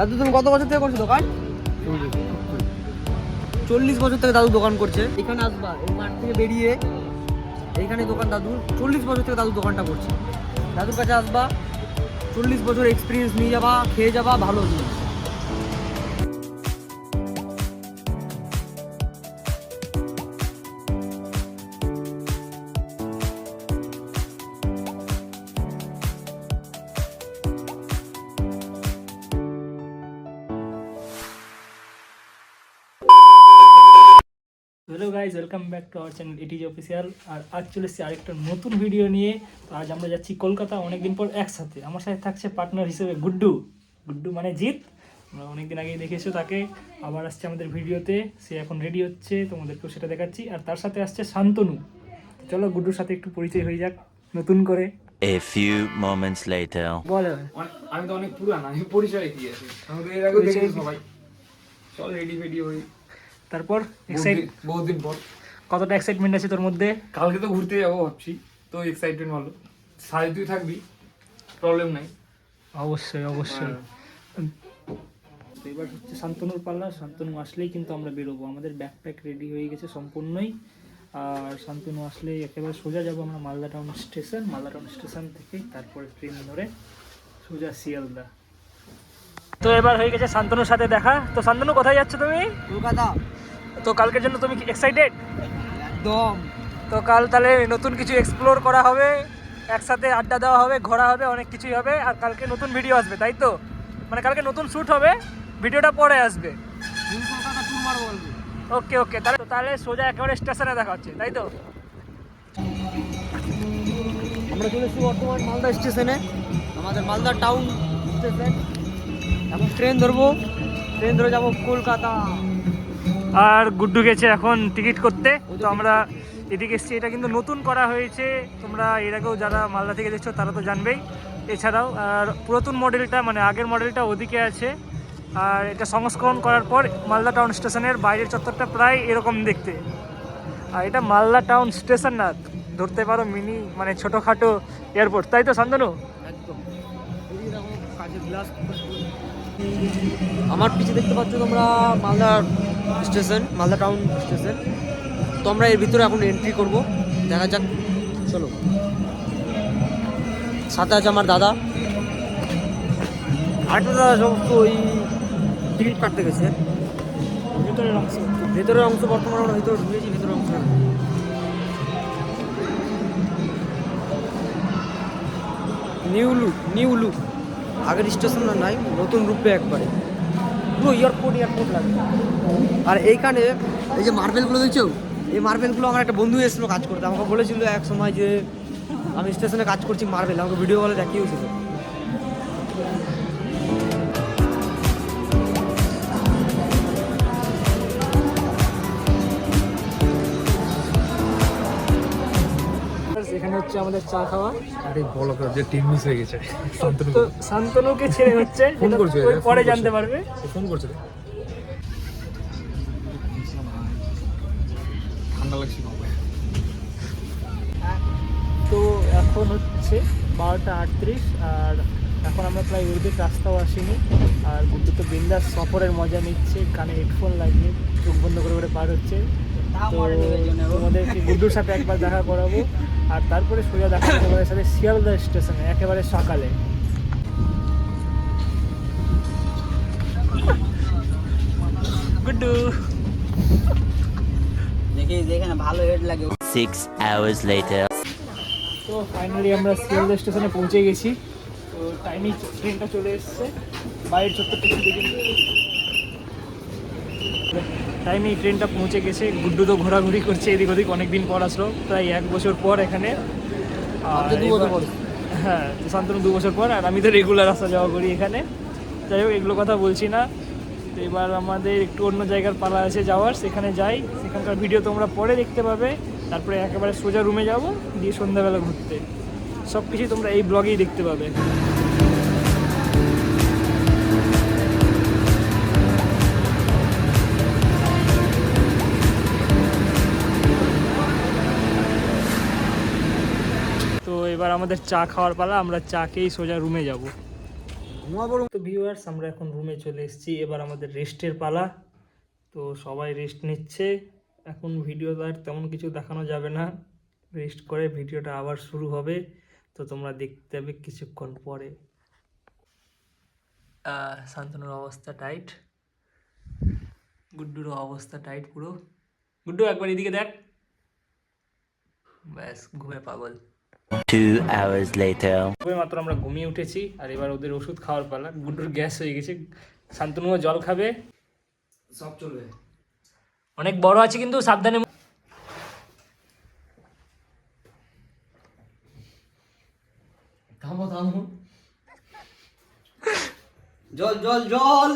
দাদু, তুমি কত বছর থেকে করছ দোকান? চল্লিশ বছর থেকে দাদু দোকান করছে। এখানে আসবা, এই মাঠ থেকে বেরিয়ে এইখানে দোকান দাদু চল্লিশ বছর থেকে দাদু দোকানটা করছে। দাদুর কাছে আসবা, চল্লিশ বছর এক্সপিরিয়েন্স নিয়ে যাবা, খেয়ে যাবা, ভালো। জিনিস guys welcome back to our channel it's official আর আজ চলে এসেছি আরেকটা নতুন ভিডিও নিয়ে। তো আজ আমরা যাচ্ছি কলকাতা অনেকদিন পর একসাথে। আমার সাথে থাকছে পার্টনার হিসেবে গুড্ডু। গুড্ডু মানে জিৎ। আমরা অনেকদিন আগেই দেখেছ তাকে। আবার আসছে আমাদের ভিডিওতে। সে এখন রেডি হচ্ছে। তোমাদেরকেও সেটা দেখাচ্ছি। আর তার সাথে আসছে শান্তনু। চলো গুড্ডুর সাথে একটু পরিচয় হয়ে যাক নতুন করে। A few moments later. বলে। আমি তো অনেক পুরান আমি পরিচয় আছে আমাদের এর আগেও দেখেছি সবাই। চল রেডি ফেডি হই। তারপর এক্সাইট বহুদিন- পর। কতটা এক্সাইটমেন্ট আছে তোর মধ্যে? কালকে তো ঘুরতে যাব ভাবছি তো এক্সাইটমেন্ট ভালো। সাড়ে তুই থাকবি প্রবলেম নাই। অবশ্যই অবশ্যই। তো এবার হচ্ছে শান্তনুর পাল্লা শান্তনু আসলেই কিন্তু আমরা বেরোবো। আমাদের ব্যাকপ্যাক রেডি হয়ে গেছে সম্পূর্ণই। আর শান্তনু আসলে একেবারে সোজা যাব আমরা Malda town station Malda town station থেকে তারপরে ট্রেন ধরে সোজা শিয়ালদা। তো এবার হয়ে গেছে শান্তনুর সাথে দেখা। তো শান্তনু কোথায় যাচ্ছ তুমি? কলকাতা। তো কালকের জন্য তুমি এক্সাইটেড একদম। তো কাল তাহলে নতুন কিছু এক্সপ্লোর করা হবে একসাথে আড্ডা দেওয়া হবে ঘোরা হবে অনেক কিছুই হবে আর কালকে নতুন ভিডিও আসবে তাই তো? মানে কালকে নতুন শ্যুট হবে ভিডিওটা পরে আসবে। ওকে ওকে তাহলে তাহলে সোজা একেবারে স্টেশনে দেখা হচ্ছে তাই তো? আমরা চলে এসেছি বর্তমান মালদা স্টেশনে। আমাদের মালদা টাউন স্টেশন। এখন ট্রেন ধরবো। ট্রেন ধরে যাব কলকাতা। আর গুড্ডু গেছে এখন টিকিট করতে। তো আমরা এদিকে এসছি। এটা কিন্তু নতুন করা হয়েছে। তোমরা এর আগেও যারা মালদা থেকে দেখছ, তারা তো জানবেই। এছাড়াও, আর পুরাতন মডেলটা মানে আগের মডেলটা ওদিকে আছে। আর এটা সংস্করণ করার পর মালদা টাউন স্টেশনের বাইরের চত্বরটা প্রায় এরকম দেখতে। আর এটা মালদা টাউন স্টেশন না, ধরতে পারো মিনি মানে ছোটোখাটো এয়ারপোর্ট। তাই তো, শান্তনু? আমার পিছে দেখতে পাচ্ছ তোমরা Malda station Malda town station তো আমরা এর ভিতরে এখন এন্ট্রি করব। দেখা যাক চলো। সাথে আছে আমার দাদা। আরেকটা দাদা সমস্ত ওই টিকিট কাটতে গেছে। ভেতরের অংশ। ভেতরের অংশ বর্তমানে আমরা ভেতরে ঢুকেছি ভেতরের অংশ নিউ লুক নিউ লুক। আগের স্টেশন নাই নতুন রূপে একবারে। পুরো ইয়ারপোর্ট এয়ারপোর্ট লাগে। আর এইখানে এই যে মার্বেলগুলো দেখছ? এই মার্বেলগুলো আমার একটা বন্ধু এসেছিল কাজ করতে। আমাকে বলেছিল এক সময় যে, আমি স্টেশনে কাজ করছি মার্বেল, আমাকে ভিডিও কলে দেখিয়েছিল। এখানে হচ্ছে আমাদের চা খাওয়া। আরে বলো তো যে টিম মিস হয়ে গেছে। শান্তনু। তো শান্তনুকে ছেড়ে হচ্ছে ফোন করছে, পরে জানতে পারবে। ফোন করছে ঠান্ডা লাগছে তো এখন হচ্ছে বারোটা আটত্রিশ আর এখন আমরা প্রায় ওদের রাস্তাও আসিনি আর গুড্ডু তো বিন্দাস সফরের মজা নিচ্ছে কানে হেডফোন লাগিয়ে চোখ বন্ধ করে করে পার হচ্ছে। তো তোমাদেরকে গুড্ডুর সাথে একবার দেখা করাবো। আর তারপরে সোজা দেখা হবে তোমাদের সাথে শিয়ালদা স্টেশনে একেবারে সকালে। গুড্ডু। দেখি যেখানে ভালো হেড লাগে। Six hours later. তো ফাইনালি আমরা শিয়ালদা স্টেশনে পৌঁছে গেছি। তো টাইমে ট্রেনটা চলে এসেছে। বাইরের চত্বরটা দেখে টাইমে ট্রেনটা পৌঁছে গেছে গুড্ডু তো ঘোরাঘুরি করছে এদিক ওদিক অনেকদিন পর আসলো প্রায় এক বছর পর এখানে। হ্যাঁ শান্তনু দু বছর পর আর আমি তো রেগুলার আসা যাওয়া করি এখানে। যাই হোক এগুলো কথা বলছি না। তো এবার আমাদের একটু অন্য জায়গার পালা আছে যাওয়ার সেখানে যাই। সেখানকার ভিডিও তোমরা পরে দেখতে পাবে। তারপরে একেবারে সোজা রুমে যাব দিয়ে সন্ধ্যাবেলা ঘুরতে। সব কিছুই তোমরা এই ব্লগেই দেখতে পাবে। আমাদের চা খাওয়ার পালা, আমরা চা খেয়েই সোজা রুমে যাব। ঘুমাবো তো ভিউয়ার্স আমরা এখন রুমে চলে এসেছি। এবার আমাদের রেস্টের পালা। তো সবাই রেস্ট নিচ্ছে। এখন ভিডিও আর তেমন কিছু দেখানো যাবে না। রেস্ট করে ভিডিওটা আবার শুরু হবে। তো তোমরা দেখতে হবে কিছুক্ষণ পরে। শান্তনুর অবস্থা টাইট গুড্ডুরও অবস্থা টাইট পুরো। গুড্ডু, একবার এদিকে দেখ। ব্যাস, ঘুমে পাগল। Two hours later. মাত্র আমরা ঘুমিয়ে উঠেছি আর এবার ওদের ওষুধ খাওয়ার পালা। গুড্ডুর গ্যাস হয়ে গেছে। শান্তনুও জল খাবে। সব চলবে। অনেক বড় আছে কিন্তু সাবধানে থামো থামো। জল জল জল।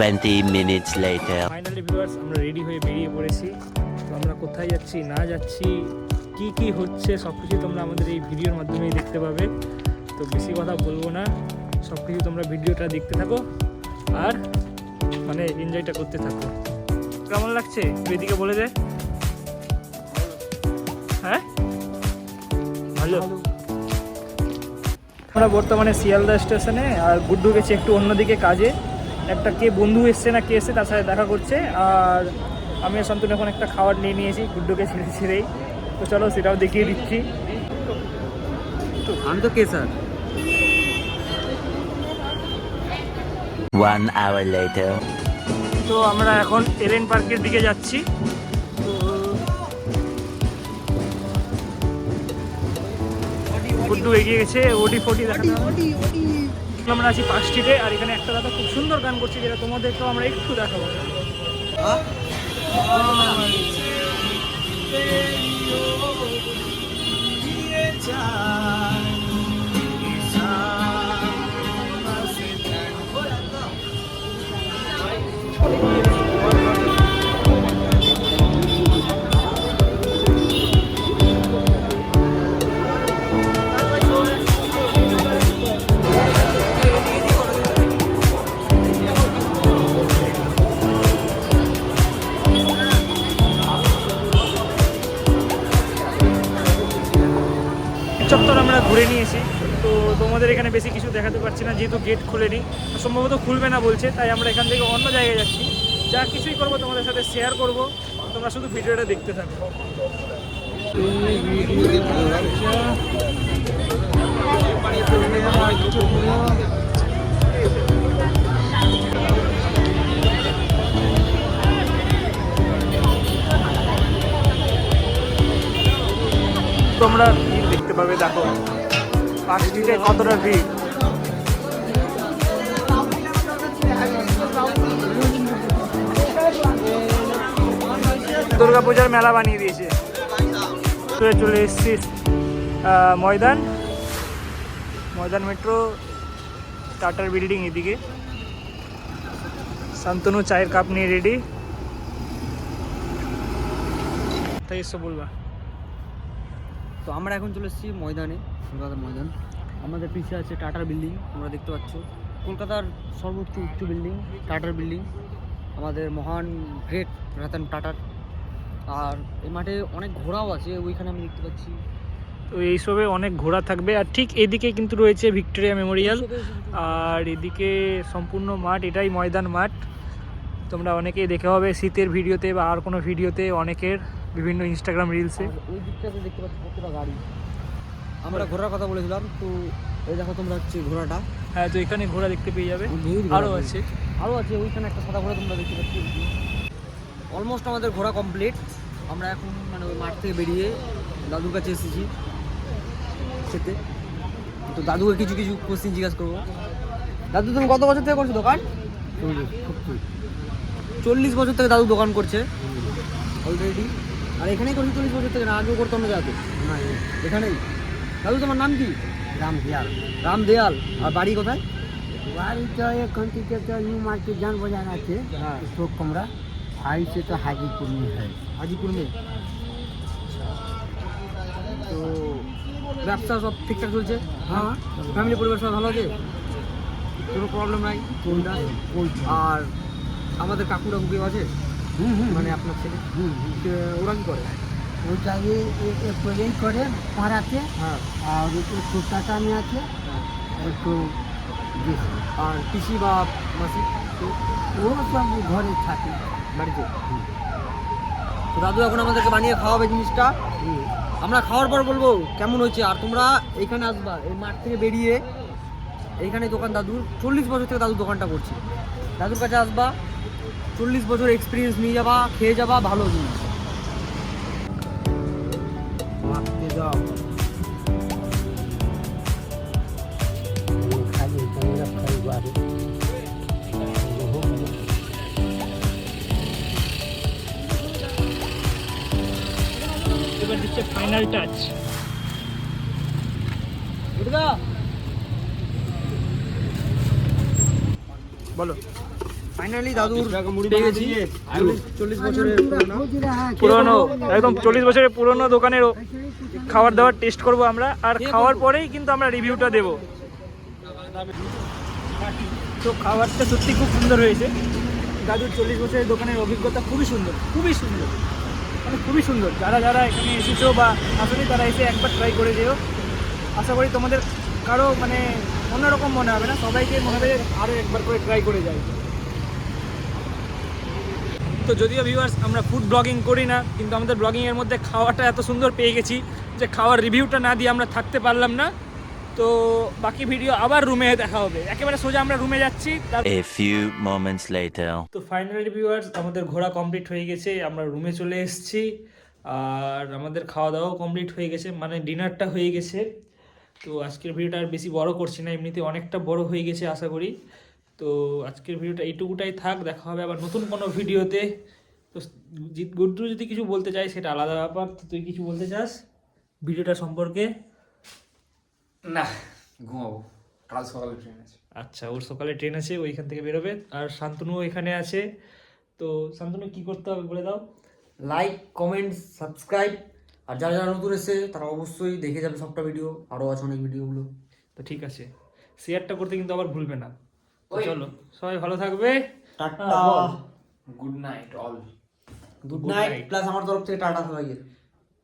20 minutes later. ফাইনালি ভিউয়ার্স আমরা রেডি হয়ে বেরিয়ে পড়েছি। তো আমরা কোথায় যাচ্ছি না যাচ্ছি? কি কি হচ্ছে সব কিছু তোমরা আমাদের এই ভিডিওর মাধ্যমেই দেখতে পাবে। তো বেশি কথা বলব না সব কিছু তোমরা ভিডিওটা দেখতে থাকো আর মানে এনজয়টা করতে থাকো। কেমন লাগছে? এদিকে বলে দে। হ্যাঁ? ভালো। আমরা বর্তমানে শিয়ালদা স্টেশনে আর গুড্ডু গেছে একটু অন্যদিকে কাজে। একটা কে বন্ধু এসছে না কে এসছে তার সাথে দেখা করছে। আর আমি আর শান্তনু এখন একটা খাবার নিয়ে নিয়েছি, গুড্ডুকে ছেড়ে ছেড়েই। তো চলো সেটাও দেখিয়ে দিচ্ছি। আমি তো কে স্যার One hour later. তো আমরা এখন এলেন পার্কের দিকে যাচ্ছি। তো গুড্ডু এগিয়ে গেছে ওডি ফোটি। আমরা আছি পার্ক স্ট্রিটে আর এখানে একটা দাদা খুব সুন্দর গান করছে যেটা তোমাদেরকেও আমরা একটু দেখাবো। চত্বর দেখাতে পারছি না, যেহেতু গেট খুলেনি, সম্ভবত খুলবে না বলছে, তাই আমরা এখান থেকে অন্য জায়গায় যাচ্ছি। যা কিছুই করব, তোমাদের সাথে শেয়ার করব, তোমরা শুধু ভিডিওটা দেখতে থাকো। তোমরা ভিড় দেখতে পাবে, দেখো স্ট্রিটে কতটা ভিড়। দুর্গা পূজার মেলা বানিয়ে দিয়েছে। চলে এসছি ময়দান। ময়দান মেট্রো টাটার বিল্ডিং এদিকে। শান্তনু চায়ের কাপ নিয়ে রেডি তাই এসো বলবা। তো আমরা এখন চলে এসেছি ময়দানে, কলকাতার ময়দান। আমাদের পিছিয়ে আছে টাটার বিল্ডিং তোমরা দেখতে পাচ্ছ। কলকাতার সর্বোচ্চ উচ্চ বিল্ডিং টাটার বিল্ডিং আমাদের মহান গ্রেট রতন টাটার আর এই মাঠে অনেক ঘোড়াও আছে ওইখানে আমি দেখতে পাচ্ছি। তো এইসবে অনেক ঘোড়া থাকবে আর ঠিক এদিকে কিন্তু রয়েছে ভিক্টোরিয়া মেমোরিয়াল। আর এদিকে সম্পূর্ণ মাঠ এটাই ময়দান মাঠ। তোমরা অনেকেই দেখে হবে শীতের ভিডিওতে বা আর কোনো ভিডিওতে অনেকের বিভিন্ন ইনস্টাগ্রাম রিলসে ওই দিকটাতে দেখতে পাচ্ছি কতটা গাড়ি। আমরা ঘোড়ার কথা বলেছিলাম তো এই দেখো তোমরা হচ্ছে ঘোড়াটা। হ্যাঁ তো এখানে ঘোড়া দেখতে পেয়ে যাবে। ঘোড়া আরও আছে। আরও আছে ওইখানে একটা সাদা ঘোড়া তোমরা দেখতে পাচ্ছ। অলমোস্ট আমাদের ঘোরা কমপ্লিট আমরা এখন মানে ওই মাঠ থেকে বেরিয়ে দাদুর কাছে এসেছি খেতে। তো দাদুকে কিছু কিছু কোশ্চিন জিজ্ঞাসা করব। দাদু তুমি কত বছর থেকে করছ দোকান? চল্লিশ বছর থেকে দাদু দোকান করছে। অলরেডি আর এখানেই করছি চল্লিশ বছর থেকে না? আগেও করতো না দাদু? এখানেই? দাদু তোমার নাম কি? রাম দেয়াল। রাম দেয়াল। আর বাড়ি কোথায়? বাড়ি তো এখন থেকে নিউ মার্কেট জান বোঝা আছে হ্যাঁ। চোখ কমরা। आई से तो हाजीपुर में है হাজিপুর মে তো ব্যবসা সব ঠিকঠাক চলছে हाँ ফ্যামিলি পরিবার সব ভালো আছে কোনো প্রবলেম নাই কোনটা আর আমাদের কাকুরা কেউ আছে হুম হুম মানে আপনার ছেলে হুম তো ওরা কি করে ওটা ये एक प्लेन करे पाराते হ্যাঁ और एक कोलकाता में আছে হ্যাঁ একটু বেশি আর পিসি বা মাসি তো ও সব ঘরে থাকে বাড়িতে। তো দাদু এখন আমাদেরকে বানিয়ে খাওয়াবে জিনিসটা। আমরা খাওয়ার পর বলব কেমন হয়েছে? আর তোমরা এইখানে আসবা এই মাঠ থেকে বেরিয়ে এইখানে দোকান দাদুর। চল্লিশ বছর থেকে দাদুর দোকানটা করছে। দাদুর কাছে আসবা চল্লিশ বছর এক্সপিরিয়েন্স নিয়ে যাবা খেয়ে যাবা ভালো জিনিস। ফাইনাল টাচ বলো। ফাইনালি দাদুর পেয়ে গেছি চল্লিশ- চল্লিশ বছরের পুরনো। পুরনো একদম চল্লিশ বছরের পুরনো দোকানের খাবার দাবার টেস্ট করব আমরা। আর খাওয়ার পরেই কিন্তু আমরা রিভিউটা দেব। তো খাবারটা সত্যি খুব সুন্দর হয়েছে। দাদুর চল্লিশ বছরের দোকানের অভিজ্ঞতা খুবই সুন্দর। খুবই সুন্দর। মানে খুবই সুন্দর। যারা যারা এখানে এসেছ বা আসলে তারা এসে একবার ট্রাই করে যেও। আশা করি তোমাদের কারও মানে অন্যরকম মনে হবে না, সবাইকে মনে হবে আরও একবার করে ট্রাই করে যায় তো যদিও ভিউয়ার্স আমরা ফুড ব্লগিং করি না, কিন্তু আমাদের ব্লগিংয়ের মধ্যে খাওয়াটা এত সুন্দর পেয়ে গেছি যে খাওয়ার রিভিউটা না দিয়ে আমরা থাকতে পারলাম না। তো বাকি ভিডিও আবার রুমে দেখা হবে। একেবারে সোজা আমরা রুমে যাচ্ছি A few moments later. তো ফাইনালি ভিউয়ার্স আমাদের ঘোরা কমপ্লিট হয়ে গেছে আমরা রুমে চলে এসেছি। আর আমাদের খাওয়া দাওয়াও কমপ্লিট হয়ে গেছে মানে ডিনারটা হয়ে গেছে। তো আজকের ভিডিওটা আর বেশি বড় করছি না এমনিতে অনেকটা বড় হয়ে গেছে আশা করি। তো আজকের ভিডিওটা এইটুকুটাই থাক দেখা হবে আবার নতুন কোনো ভিডিওতে তো জিৎ গুড্ডু যদি কিছু বলতে চাই সেটা আলাদা ব্যাপার। তো তুই কিছু বলতে চাস ভিডিওটা সম্পর্কে? না ঘুমাবো। কাল সকালে ট্রেন আছে। আচ্ছা ওর সকালে ট্রেন আছে ওইখান থেকে বেরোবে। আর শান্তনু এখানে আছে। তো শান্তনু কি করতে হবে বলে দাও? লাইক কমেন্ট সাবস্ক্রাইব আর যারা যারা নতুন এসেছে তারা অবশ্যই দেখে যাবে সবটা ভিডিও আরও আছে অনেক ভিডিওগুলো তো ঠিক আছে। শেয়ারটা করতে কিন্তু আবার ভুলবে না। চলো সবাই ভালো থাকবে। Tata. Good night all good night plus আমার তরফ থেকে টাটা সবাইকে।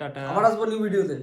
টাটা। আবার আসব নিউ ভিডিওতে